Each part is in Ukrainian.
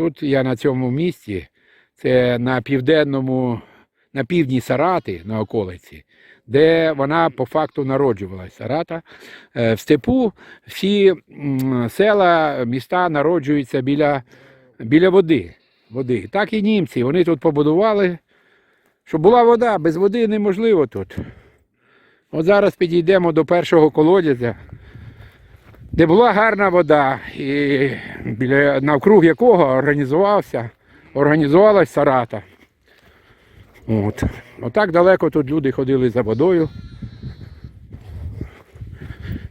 тут я на цьому місці, це на південному, на півдні Сарати, на околиці, де вона по факту народжувалась. Сарата. Е, В степу всі села, міста народжуються біля, біля води. води. Так і німці. Вони тут побудували, щоб була вода, без води неможливо тут. От зараз підійдемо до першого колодязя, де була гарна вода, і біля, навкруг якого організувався, організувалась Сарата. От. Отак далеко тут люди ходили за водою.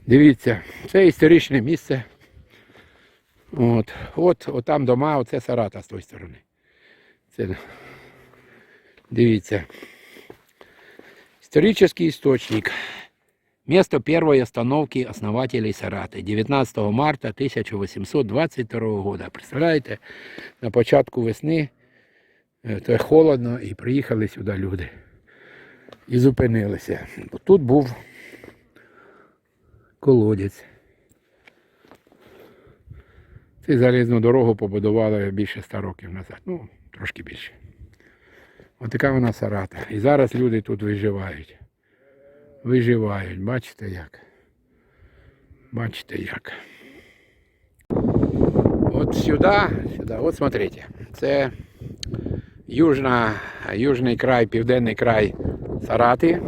Дивіться, це історичне місце. От, от, от там дома, оце Сарата з тої сторони. Це, дивіться. Исторический источник. Место первой остановки основателей Сараты. 19 марта 1822 года. Представляєте, на початку весни е, то холодно і приїхали сюди люди. І зупинилися. Тут був колодязь. Цю залізну дорогу побудували більше 100 років назад. Ну, трошки більше. Отака вона Сарата. І зараз люди тут виживають. Виживають, бачите як. Бачите як. От сюди, сюди, от смотрите, це южна, южний край, південний край Сарати.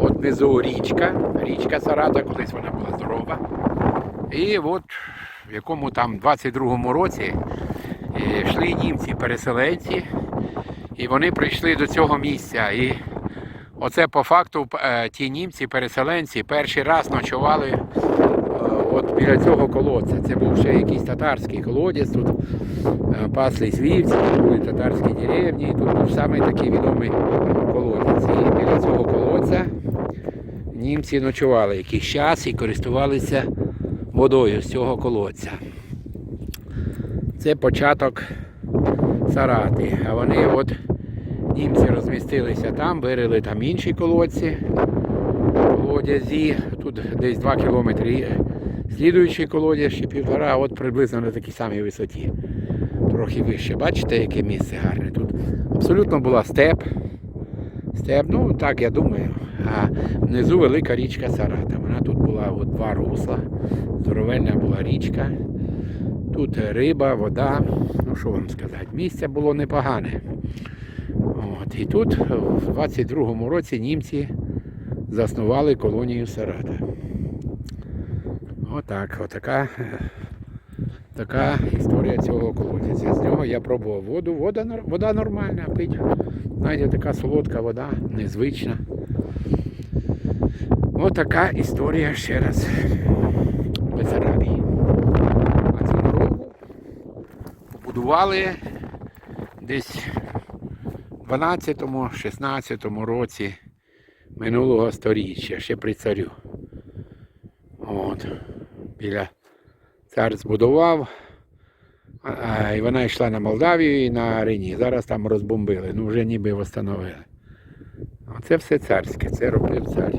От внизу річка, річка Сарата, колись вона була здорова. І от в якому там 22-му році е, йшли німці-переселенці, і вони прийшли до цього місця. І оце по факту е, ті німці-переселенці перший раз ночували е, от біля цього колодця. Це був ще якийсь татарський колодязь. Тут е, паслись вівці, тут були татарські деревні, тут був саме такий відомий колодязь. І біля цього колодця німці ночували якийсь час і користувалися водою з цього колодця. Це початок Сарати. А вони от німці розмістилися там, вирили там інші колодці. Колодязі. Тут десь 2 кілометри. Слідуючий колодязь ще півтора, а от приблизно на такій самій висоті. Трохи вище. Бачите, яке місце гарне. Тут абсолютно була степ. Степ, ну так я думаю. А внизу велика річка Сарата. Вона тут була от два русла. Здоровенна була річка. Тут риба, вода. Ну що вам сказати, місце було непогане. От, і тут в 22-му році німці заснували колонію Сарата. Отак, отака, е, така історія цього колодязя. З нього я пробував воду. Вода, вода нормальна, пить. Навіть така солодка вода, незвична. Отака історія ще раз Бессарабії. А цю дорогу побудували десь 12-16 році минулого сторіччя, ще при царю. От. Біля цар збудував, і вона йшла на Молдавію і на Рені. Зараз там розбомбили, ну вже ніби встановили. Оце все царське, це робив цар.